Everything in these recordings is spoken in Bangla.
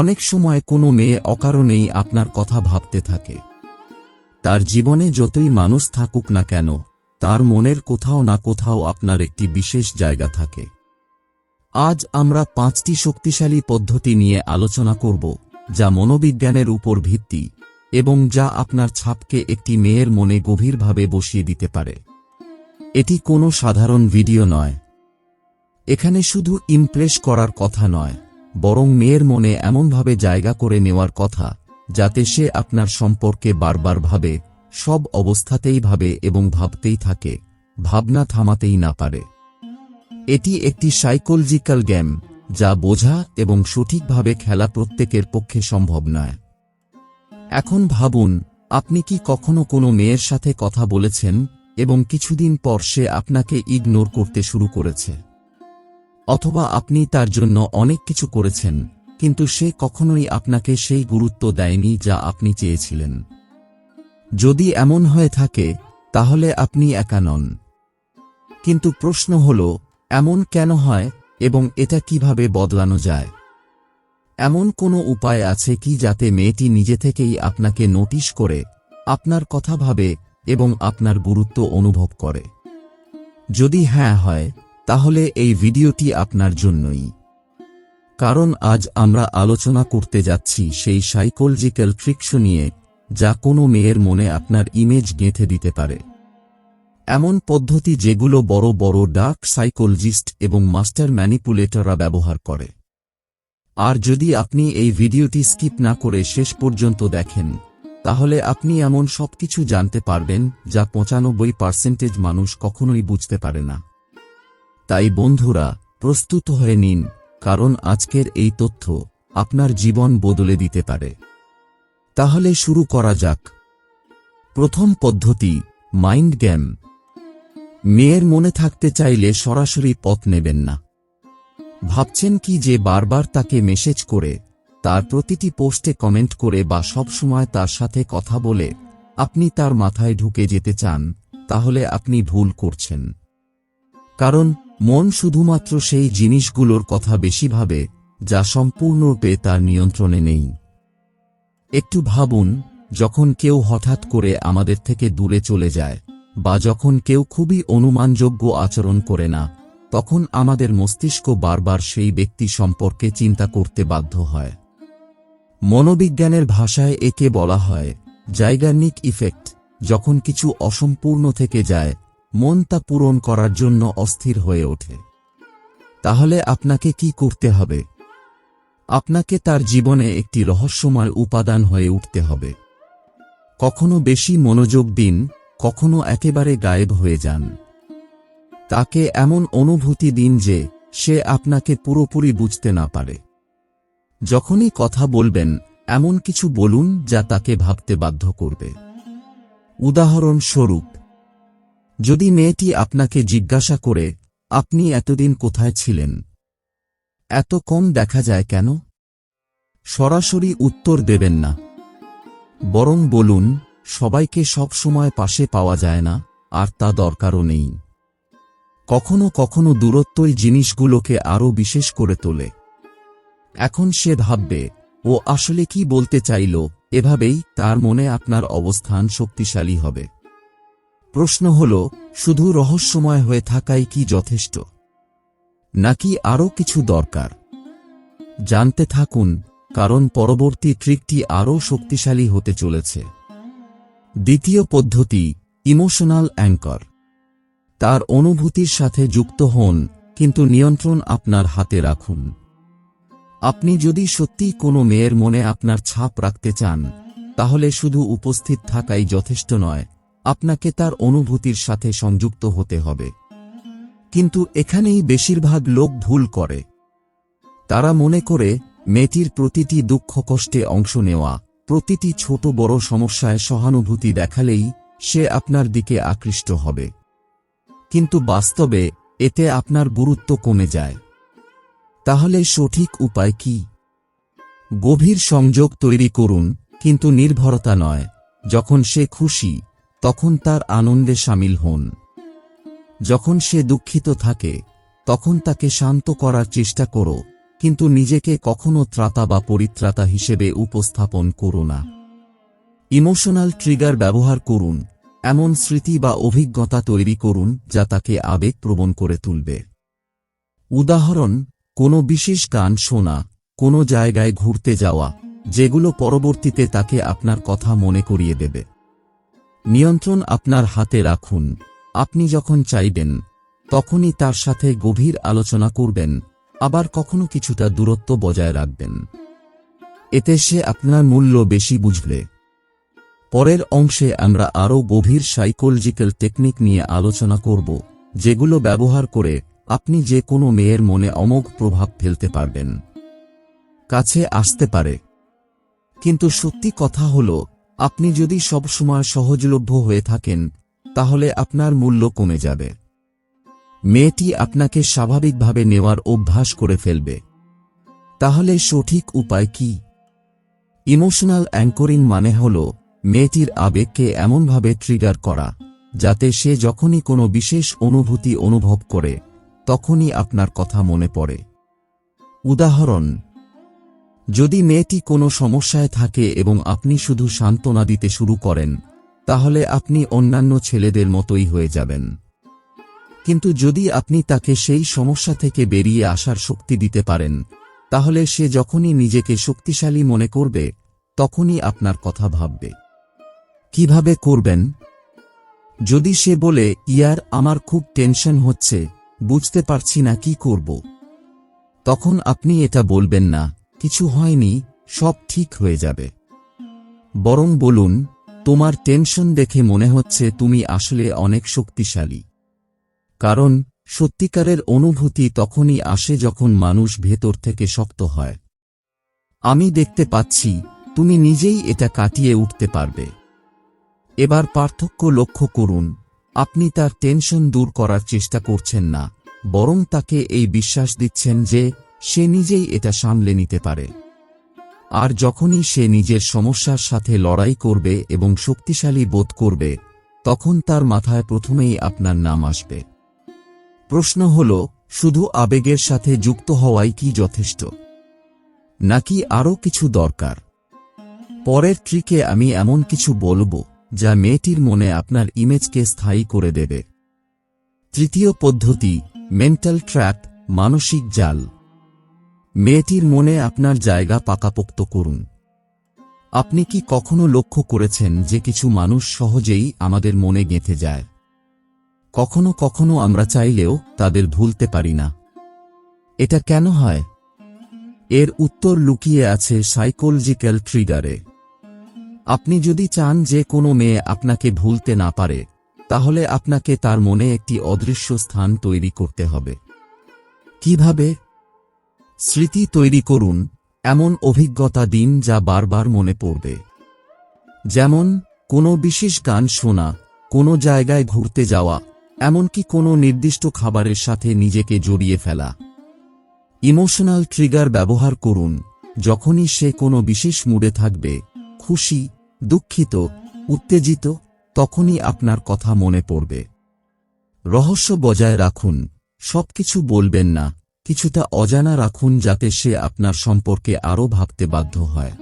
অনেক সময় কোনো মেয়ে অকারণেই আপনার কথা ভাবতে থাকে। তার জীবনে যতই মানুষ থাকুক না কেন, তার মনের কোথাও না কোথাও আপনার একটি বিশেষ জায়গা থাকে। আজ আমরা পাঁচটি শক্তিশালী পদ্ধতি নিয়ে আলোচনা করব, যা মনোবিজ্ঞানের উপর ভিত্তি এবং যা আপনার ছাপকে একটি মেয়ের মনে গভীরভাবে বসিয়ে দিতে পারে। এটি কোনো সাধারণ ভিডিও নয়। এখানে শুধু ইমপ্রেস করার কথা নয়। বরং মেয়ের মনে এমনভাবে জায়গা করে নেওয়ার কথা, যাতে সে আপনার সম্পর্কে বারবার ভাবে, সব অবস্থাতেই ভাবে এবং ভাবতেই থাকে, ভাবনা থামাতেই না পারে। এটি একটি সাইকোলজিক্যাল গেম, যা বোঝা এবং সঠিকভাবে খেলা প্রত্যেকের পক্ষে সম্ভব নয়। এখন ভাবুন, আপনি কি কখনো কোনো মেয়ের সাথে কথা বলেছেন এবং কিছুদিন পর সে আপনাকে ইগনোর করতে শুরু করেছে? অথবা আপনি তার জন্য অনেক কিছু করেছেন, কিন্তু সে কখনোই আপনাকে সেই গুরুত্ব দেয়নি যা আপনি চেয়েছিলেন। যদি এমন হয়ে থাকে, তাহলে আপনি একা নন। কিন্তু প্রশ্ন হল, এমন কেন হয় এবং এটা কীভাবে বদলানো যায়? এমন কোনো উপায় আছে কি যাতে মেয়েটি নিজে থেকেই আপনাকে নোটিশ করে, আপনার কথা ভাবে এবং আপনার গুরুত্ব অনুভব করে? যদি হ্যাঁ হয় তাহলে এই ভিডিওটি আপনার জন্যই। কারণ আজ আমরা আলোচনা করতে যাচ্ছি সেই সাইকোলজিক্যাল ট্রিক্স নিয়ে, যা কোনো মেয়ের মনে আপনার ইমেজ গেঁথে দিতে পারে। এমন পদ্ধতি যেগুলো বড় বড় ডার্ক সাইকোলজিস্ট এবং মাস্টার ম্যানিপুলেটররা ব্যবহার করে। আর যদি আপনি এই ভিডিওটি স্কিপ না করে শেষ পর্যন্ত দেখেন, তাহলে আপনি এমন সবকিছু জানতে পারবেন, যা পঁচানব্বই পার্সেন্টেজ মানুষ কখনোই বুঝতে পারে না। তাই বন্ধুরা, প্রস্তুত হয়ে নিন, কারণ আজকের এই তথ্য আপনার জীবন বদলে দিতে পারে। তাহলে শুরু করা যাক। প্রথম পদ্ধতি মাইন্ড গেম মেয়ের মনে থাকতে চাইলে সরাসরি পথ নেবেন না। ভাবছেন কি যে বারবার তাকে মেসেজ করে, তার প্রতিটি পোস্টে কমেন্ট করে বা সবসময় তার সাথে কথা বলে, আপনি তার মাথায় ঢুকে যেতে চান, তাহলে আপনি ভুল করছেন। কারণ মন শুধুমাত্র সেই জিনিসগুলোর কথা বেশি ভাবে, যা সম্পূর্ণরূপে তার নিয়ন্ত্রণে নেই। একটু ভাবুন, যখন কেউ হঠাৎ করে আমাদের থেকে দূরে চলে যায়, বা যখন কেউ খুবই অনুমানযোগ্য আচরণ করে না, তখন আমাদের মস্তিষ্ক বারবার সেই ব্যক্তি সম্পর্কে চিন্তা করতে বাধ্য হয়। মনোবিজ্ঞানের ভাষায় একে বলা হয় জাইগার্নিক ইফেক্ট, যখন কিছু অসম্পূর্ণ থেকে যায় মন তা পূরণ করার জন্য অস্থির হয়ে ওঠে। তাহলে আপনাকে কি করতে হবে? আপনাকে তার জীবনে একটি রহস্যময় উপাদান হয়ে উঠতে হবে। কখনো বেশি মনোযোগ দিন, কখনো একেবারে গায়েব হয়ে যান। তাকে এমন অনুভূতি দিন যে, সে আপনাকে পুরোপুরি বুঝতে না পারে। যখনই কথা বলবেন, এমন কিছু বলুন যা তাকে ভাবতে বাধ্য করবে। উদাহরণস্বরূপ যদি মেয়েটি আপনাকে জিজ্ঞাসা করে, আপনি এতদিন কোথায় ছিলেন? এত কম দেখা যায় কেন? সরাসরি উত্তর দেবেন না। বরং বলুন, সবাইকে সব সময় পাশে পাওয়া যায় না, আর তা দরকারও নেই। কখনো কখনো দূরত্বই জিনিসগুলোকে আরও বিশেষ করে তোলে। এখন সে ভাববে, ও আসলে কি বলতে চাইল? এভাবেই তার মনে আপনার অবস্থান শক্তিশালী হবে। প্রশ্ন হল, শুধু রহস্যময় হয়ে থাকাই কি যথেষ্ট? নাকি আরও কিছু দরকার? জানতে থাকুন, কারণ পরবর্তী ট্রিকটি আরও শক্তিশালী হতে চলেছে। দ্বিতীয় পদ্ধতি, ইমোশনাল অ্যাঙ্কর। তার অনুভূতির সাথে যুক্ত হন, কিন্তু নিয়ন্ত্রণ আপনার হাতে রাখুন। আপনি যদি সত্যি কোনো মেয়ের মনে আপনার ছাপ রাখতে চান, তাহলে শুধু উপস্থিত থাকাই যথেষ্ট নয় আপনাকে তার অনুভূতির সাথে সংযুক্ত হতে হবে। কিন্তু এখানেই বেশিরভাগ লোক ভুল করে। তারা মনে করে, মেয়েটির প্রতিটি দুঃখ কষ্টে অংশ নেওয়া, প্রতিটি ছোট বড় সমস্যায় সহানুভূতি দেখালেই সে আপনার দিকে আকৃষ্ট হবে। কিন্তু বাস্তবে এতে আপনার গুরুত্ব কমে যায়। তাহলে সঠিক উপায় কি? গভীর সংযোগ তৈরি করুন, কিন্তু নির্ভরতা নয়। যখন সে খুশি তখন তার আনন্দে সামিল হন। যখন সে দুঃখিত থাকে, তখন তাকে শান্ত করার চেষ্টা করো, কিন্তু নিজেকে কখনো ত্রাতা বা পরিত্রাতা হিসেবে উপস্থাপন করো না। ইমোশনাল ট্রিগার ব্যবহার করুন, এমন স্মৃতি বা অভিজ্ঞতা তৈরি করুন, যা তাকে আবেগপ্রবণ করে তুলবে। উদাহরণ, কোনো বিশেষ গান শোনা, কোনো জায়গায় ঘুরতে যাওয়া, যেগুলো পরবর্তীতে তাকে আপনার কথা মনে করিয়ে দেবে। নিয়ন্ত্রণ আপনার হাতে রাখুন। আপনি যখন চাইবেন, তখনই তার সাথে গভীর আলোচনা করবেন, আবার কখনো কিছুটা দূরত্ব বজায় রাখবেন। এতে সে আপনার মূল্য বেশি বুঝবে। পরের অংশে আমরা আরও গভীর সাইকোলজিক্যাল টেকনিক নিয়ে আলোচনা করব, যেগুলো ব্যবহার করে আপনি যে কোনো মেয়ের মনে অমোঘ প্রভাব ফেলতে পারবেন। কাছে আসতে পারে। কিন্তু সত্যি কথা হল আপনি যদি সবসময় সহজলভ্য হয়ে থাকেন, তাহলে আপনার মূল্য কমে যাবে। মেয়েটি আপনাকে স্বাভাবিকভাবে নেওয়ার অভ্যাস করে ফেলবে। তাহলে সঠিক উপায় কি? ইমোশনাল অ্যাঙ্করিং মানে হল, মেয়েটির আবেগকে এমনভাবে ট্রিগার করা, যাতে সে যখনই কোনো বিশেষ অনুভূতি অনুভব করে, তখনই আপনার কথা মনে পড়ে। উদাহরণ যদি মেয়েটি কোনো সমস্যায় থাকে এবং আপনি শুধু সান্ত্বনা দিতে শুরু করেন, তাহলে আপনি অন্যান্য ছেলেদের মতোই হয়ে যাবেন। কিন্তু যদি আপনি তাকে সেই সমস্যা থেকে বেরিয়ে আসার শক্তি দিতে পারেন, তাহলে সে যখনই নিজেকে শক্তিশালী মনে করবে, তখনই আপনার কথা ভাববে। কীভাবে করবেন? যদি সে বলে, ইয়ার, আমার খুব টেনশন হচ্ছে, বুঝতে পারছি না কি করব, তখন আপনি এটা বলবেন না। কিছু হয়নি, সব ঠিক হয়ে যাবে। বরং বলুন, তোমার টেনশন দেখে মনে হচ্ছে তুমি আসলে অনেক শক্তিশালী। কারণ, সত্যিকারের অনুভূতি তখনই আসে যখন মানুষ ভেতর থেকে শক্ত হয়। আমি দেখতে পাচ্ছি, তুমি নিজেই এটা কাটিয়ে উঠতে পারবে। এবার পার্থক্য লক্ষ্য করুন, আপনি তার টেনশন দূর করার চেষ্টা করছেন না, বরং তাকে এই বিশ্বাস দিচ্ছেন যে সে নিজেই এটা সামলে নিতে পারে। আর যখনই সে নিজের সমস্যার সাথে লড়াই করবে এবং শক্তিশালী বোধ করবে, তখন তার মাথায় প্রথমেই আপনার নাম আসবে। প্রশ্ন হল, শুধু আবেগের সাথে যুক্ত হওয়াই কি যথেষ্ট? নাকি আরও কিছু দরকার? পরের ট্রিকে আমি এমন কিছু বলব, যা মেয়েটির মনে আপনার ইমেজকে স্থায়ী করে দেবে। তৃতীয় পদ্ধতি মেন্টাল ট্র্যাপ মানসিক জাল। মেয়েটির মনে আপনার জায়গা পাকাপোক্ত করুন। আপনি কি কখনো লক্ষ্য করেছেন যে কিছু মানুষ সহজেই আমাদের মনে গেঁথে যায়? কখনো কখনো আমরা চাইলেও তাদের ভুলতে পারি না। এটা কেন হয়? এর উত্তর লুকিয়ে আছে সাইকোলজিক্যাল ট্রিগারে। আপনি যদি চান যে কোনো মেয়ে আপনাকে ভুলতে না পারে, তাহলে আপনাকে তার মনে একটি অদৃশ্য স্থান তৈরি করতে হবে। কীভাবে? স্মৃতি তৈরি করুন, এমন অভিজ্ঞতা দিন যা বারবার মনে পড়বে। যেমন, কোনো বিশেষ গান শোনা, কোনো জায়গায় ঘুরতে যাওয়া, এমনকি কোনো নির্দিষ্ট খাবারের সাথে নিজেকে জড়িয়ে ফেলা। ইমোশনাল ট্রিগার ব্যবহার করুন, যখনই সে কোনো বিশেষ মুডে থাকবে, খুশি, দুঃখিত, উত্তেজিত, তখনই আপনার কথা মনে পড়বে। রহস্য বজায় রাখুন, সবকিছু বলবেন না কিছুটা অজানা রাখুন যাতে সে আপনার সম্পর্কে আরও ভাবতে বাধ্য হয়।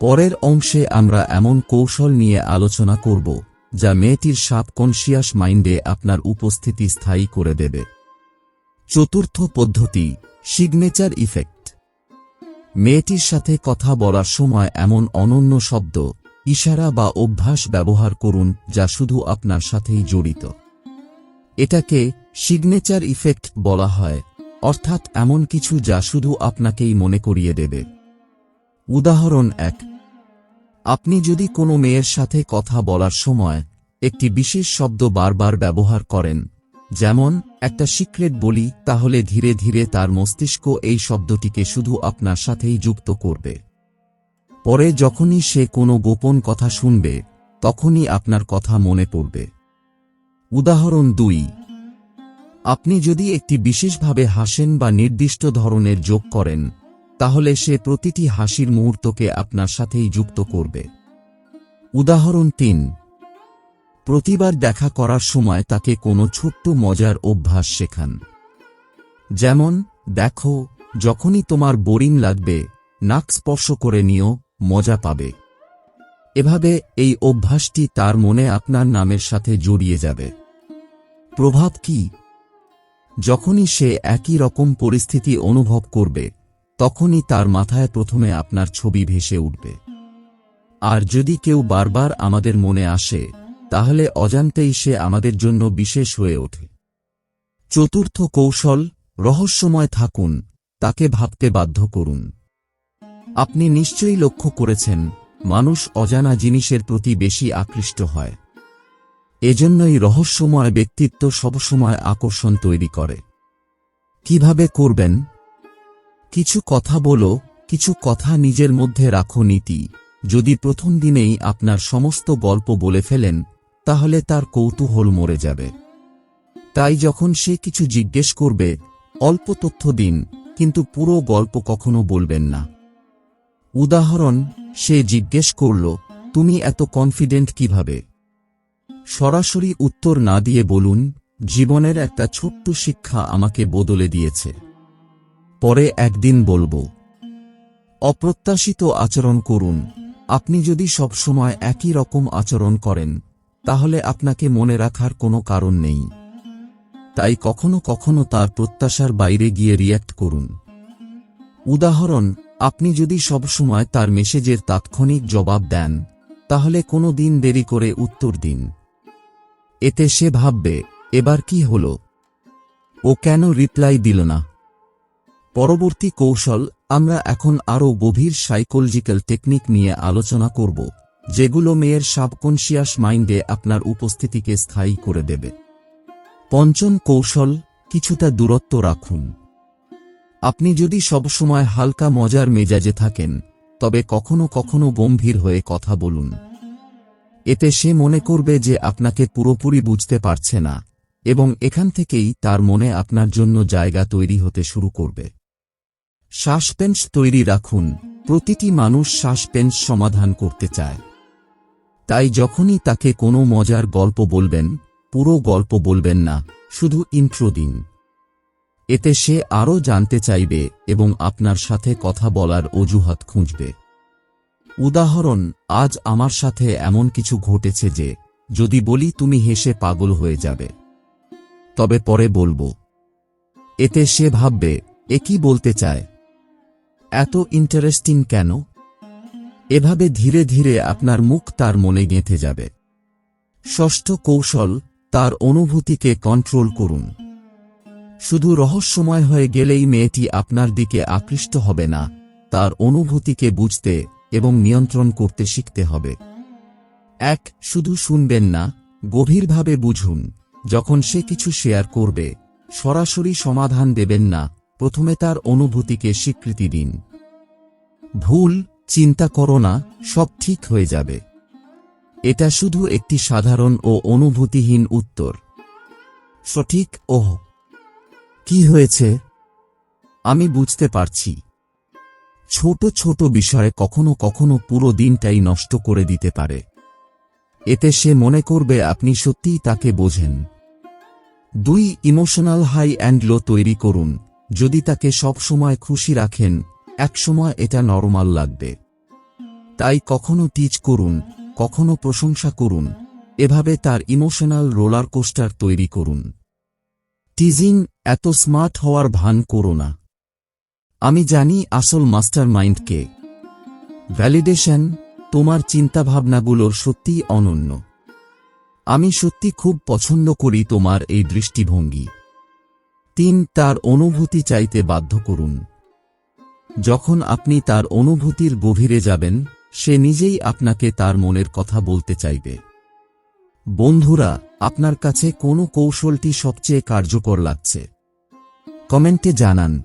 পরের অংশে আমরা এমন কৌশল নিয়ে আলোচনা করব, যা মেয়েটির সাবকনশিয়াস মাইন্ডে আপনার উপস্থিতি স্থায়ী করে দেবে। চতুর্থ পদ্ধতি, সিগনেচার ইফেক্ট। মেয়েটির সাথে কথা বলার সময় এমন অনন্য শব্দ, ইশারা বা অভ্যাস ব্যবহার করুন, যা শুধু আপনার সাথেই জড়িত। এটাকে সিগনেচার ইফেক্ট বলা হয়। অর্থাৎ এমন কিছু যা শুধু আপনাকেই মনে করিয়ে দেবে। উদাহরণ এক। আপনি যদি কোনো মেয়ের সাথে কথা বলার সময় একটি বিশেষ শব্দ বারবার ব্যবহার করেন, যেমন, একটা সিক্রেট বলি, তাহলে ধীরে ধীরে তার মস্তিষ্ক এই শব্দটিকে শুধু আপনার সাথেই যুক্ত করবে। পরে যখনই সে কোনো গোপন কথা শুনবে, তখনই আপনার কথা মনে পড়বে। উদাহরণ দুই। আপনি যদি একটি বিশেষভাবে হাসেন বা নির্দিষ্ট ধরনের যোগ করেন, তাহলে সে প্রতিটি হাসির মুহূর্তকে আপনার সাথেই যুক্ত করবে। উদাহরণ তিন। প্রতিবার দেখা করার সময় তাকে কোনো ছোট্ট মজার অভ্যাস শেখান। যেমন, দেখো, যখনই তোমার বোরিং লাগবে, নাক স্পর্শ করে নিও, মজা পাবে। এভাবে এই অভ্যাসটি তার মনে আপনার নামের সাথে জড়িয়ে যাবে। প্রভাব কি? যখনই সে একই রকম পরিস্থিতি অনুভব করবে, তখনই তার মাথায় প্রথমে আপনার ছবি ভেসে উঠবে। আর যদি কেউ বারবার আমাদের মনে আসে, তাহলে অজান্তেই সে আমাদের জন্য বিশেষ হয়ে ওঠে। চতুর্থ কৌশল, রহস্যময় থাকুন, তাকে ভাবতে বাধ্য করুন। আপনি নিশ্চয়ই লক্ষ্য করেছেন, মানুষ অজানা জিনিসের প্রতি বেশি আকৃষ্ট হয়। এজন্যই রহস্যময় ব্যক্তিত্ব সবসময় আকর্ষণ তৈরি করে। কীভাবে করবেন? কিছু কথা বলো, কিছু কথা নিজের মধ্যে রাখো নীতি। যদি প্রথম দিনেই আপনার সমস্ত গল্প বলে ফেলেন, তাহলে তার কৌতূহল মরে যাবে। তাই যখন সে কিছু জিজ্ঞেস করবে, অল্প তথ্য দিন, কিন্তু পুরো গল্প কখনো বলবেন না। উদাহরণ, সে জিজ্ঞেস করল, তুমি এত কনফিডেন্ট কীভাবে? সরাসরি উত্তর না দিয়ে বলুন, জীবনের একটা ছোট্ট শিক্ষা আমাকে বদলে দিয়েছে। পরে একদিন বলব, অপ্রত্যাশিত আচরণ করুন। আপনি যদি সবসময় একই রকম আচরণ করেন, তাহলে আপনাকে মনে রাখার কোনো কারণ নেই। তাই কখনো কখনো তার প্রত্যাশার বাইরে গিয়ে রিয়্যাক্ট করুন। উদাহরণ, আপনি যদি সবসময় তার মেসেজের তাৎক্ষণিক জবাব দেন, তাহলে কোনো দিন দেরি করে উত্তর দিন। এতে সে ভাববে, এবার কি হল? ও কেন রিপ্লাই দিল না। পরবর্তী কৌশল, আমরা এখন আরও গভীর সাইকোলজিক্যাল টেকনিক নিয়ে আলোচনা করব, যেগুলো মেয়ের সাবকনশিয়াস মাইন্ডে আপনার উপস্থিতিকে স্থায়ী করে দেবে। পঞ্চম কৌশল, কিছুটা দূরত্ব রাখুন। আপনি যদি সবসময় হালকা মজার মেজাজে থাকেন, তবে কখনো কখনো গম্ভীর হয়ে কথা বলুন। এতে সে মনে করবে যে আপনাকে পুরোপুরি বুঝতে পারছে না, এবং এখান থেকেই তার মনে আপনার জন্য জায়গা তৈরি হতে শুরু করবে। শ্বাসপেন্স তৈরি রাখুন, প্রতিটি মানুষ শ্বাসপেন্স সমাধান করতে চায়। তাই যখনই তাকে কোনো মজার গল্প বলবেন, পুরো গল্প বলবেন না, শুধু ইন্ট্রো দিন। এতে সে আরও জানতে চাইবে এবং আপনার সাথে কথা বলার অজুহাত খুঁজবে। উদাহরণ, আজ আমার সাথে এমন কিছু ঘটেছে যে, যদি বলি তুমি হেসে পাগল হয়ে যাবে। তবে পরে বলব। এতে সে ভাববে, এ কি বলতে চায়? এত ইন্টারেস্টিং কেন? এভাবে ধীরে ধীরে আপনার মুখ তার মনে গেঁথে যাবে। ষষ্ঠ কৌশল, তার অনুভূতিকে কন্ট্রোল করুন। শুধু রহস্যময় হয়ে গেলেই মেয়েটি আপনার দিকে আকৃষ্ট হবে না, তার অনুভূতিকে বুঝতে এবং নিয়ন্ত্রণ করতে শিখতে হবে। এক, শুধু শুনবেন না, গভীরভাবে বুঝুন। যখন সে কিছু শেয়ার করবে, সরাসরি সমাধান দেবেন না, প্রথমে তার অনুভূতিকে স্বীকৃতি দিন। ভুল, চিন্তা করো না, সব ঠিক হয়ে যাবে। এটা শুধু একটি সাধারণ ও অনুভূতিহীন উত্তর। সঠিক, ওহ! কি হয়েছে? আমি বুঝতে পারছি। ছোট ছোট বিষয়ে কখনো কখনো পুরো দিনটাই নষ্ট করে দিতে পারে। এতে সে মনে করবে আপনি সত্যিই তাকে বোঝেন। দুই, ইমোশনাল হাই অ্যান্ড লো তৈরি করুন। যদি তাকে সব সময় খুশি রাখেন একসময় এটা নরমাল লাগবে। তাই কখনো টিচ করুন, কখনো প্রশংসা করুন, এভাবে তার ইমোশনাল রোলার কোস্টার তৈরি করুন। টিজিং, এত স্মার্ট হওয়ার ভান করো না। আমি জানি আসল মাস্টার মাইন্ডকে ভ্যালিডেশন তোমার চিন্তাভাবনাগুলোর সত্যিই অনন্য। আমি সত্যি খুব পছন্দ করি তোমার এই দৃষ্টিভঙ্গি। তিন, তার অনুভূতি চাইতে বাধ্য করুন। যখন আপনি তার অনুভূতির গভীরে যাবেন, সে নিজেই আপনাকে তার মনের কথা বলতে চাইবে। বন্ধুরা, আপনার কাছে কোন কৌশলটি সবচেয়ে কার্যকর লাগছে? কমেন্টে জানান।